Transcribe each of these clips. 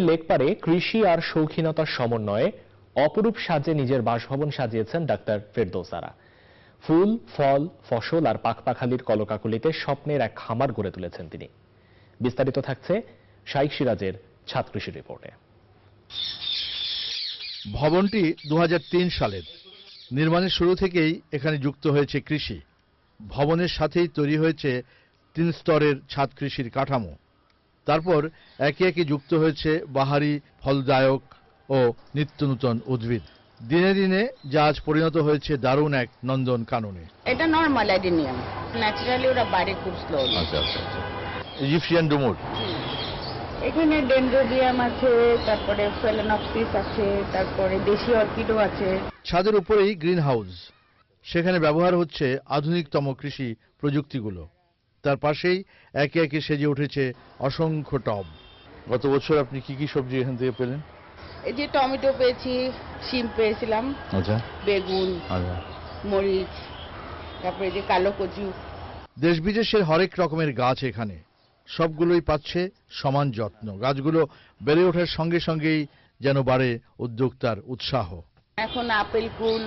লেকপারে কৃষি আর শৌখিনতার সমন্বয়ে অপরূপ সাজে নিজের বাসভবন সাজিয়েছেন ডাক্তার ফেরদৌসারা। ফুল, ফল, ফসল আর পাকপাখালির কলকাকলিতে স্বপ্নের এক খামার গড়ে তুলেছেন তিনি। বিস্তারিত থাকছে শাইক সিরাজের ছাদ কৃষি রিপোর্টে। ভবনটি দু হাজার তিন সালের। নির্মাণের শুরু থেকেই এখানে যুক্ত হয়েছে কৃষি। ভবনের সাথেই তৈরি হয়েছে তিন স্তরের ছাদ কৃষির কাঠামো। তারপর একে একে যুক্ত হয়েছে বাহারি ফলদায়ক ও নিত্য নূতন উদ্ভিদ। দিনে দিনে যা আজ পরিণত হয়েছে দারুণ এক নন্দন কাননে। এটা নর্মাল অ্যাডিনিয়াম ন্যাচারালি ওরা বাড়ে খুব স্লোলি আচ্ছা আচ্ছা আচ্ছা। ইজিপশিয়ান ডুমুর। এখানে ডেন্ড্রোবিয়াম আছে তারপরে ফেলেনপসিস আছে তারপরে দেশি অর্কিডও আছে। ছাদের উপরেই গ্রিন হাউস সেখানে ব্যবহার হচ্ছে আধুনিকতম কৃষি প্রযুক্তিগুলো। তার পাশেই একে একে সেজে উঠেছে অসংখ্য টব গত বছর আপনি কি কি সবজি এখান থেকে পেলেন? এই যে টমেটো পেয়েছি শিম পেয়েছিলাম আচ্ছা। বেগুন আচ্ছা। মরিচ তারপরে যে কালো কচু। দেশ বিদেশের হরেক রকমের গাছ এখানে। সবগুলোই পাচ্ছে সমান যত্ন। গাছগুলো বেড়ে ওঠার সঙ্গে সঙ্গেই যেন বাড়ে উদ্যোক্তার উৎসাহ। এখন আপেল কুল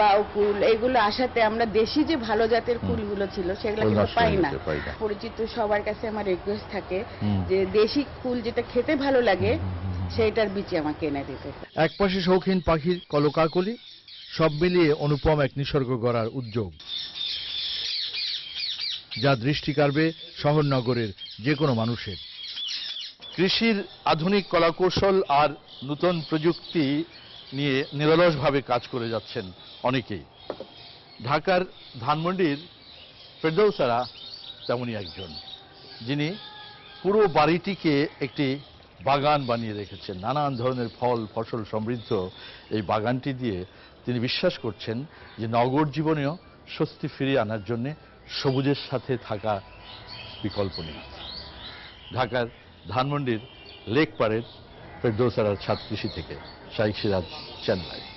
বাউ কুল এগুলো আসাতে আমরা দেশি যে ভালো জাতের কুলগুলো ছিল সেগুলো কিন্তু পাই না। পরিচিত সবার কাছে আমার রিকোয়েস্ট থাকে যে দেশি কুল যেটা খেতে ভালো লাগে সেইটার বিচি আমাকে এনে দিতে। একপাশে শৌখিন পাখির কলকাকলি সব মিলিয়ে অনুপম এক নিসর্গ গড়ার উদ্যোগ যা দৃষ্টি কাড়বে শহর নগরের যে কোনো মানুষের। কৃষির আধুনিক কলাকৌশল আর নূতন প্রযুক্তি নিয়ে নিরলসভাবে কাজ করে যাচ্ছেন অনেকেই। ঢাকার ধানমন্ডির ফেরদৌসারা তেমনই একজন, যিনি পুরো বাড়িটিকে একটি বাগান বানিয়ে রেখেছেন। নানান ধরনের ফল, ফসল সমৃদ্ধ এই বাগানটি দিয়ে তিনি বিশ্বাস করছেন যে নগর জীবনেও স্বস্তি ফিরিয়ে আনার জন্যে সবুজের সাথে থাকা বিকল্প নেই। ঢাকার ধানমন্ডির লেক পাড়ের ফেরদৌসারার ছাদ কৃষি থেকে শাইখ সিরাজ চেন্নাই।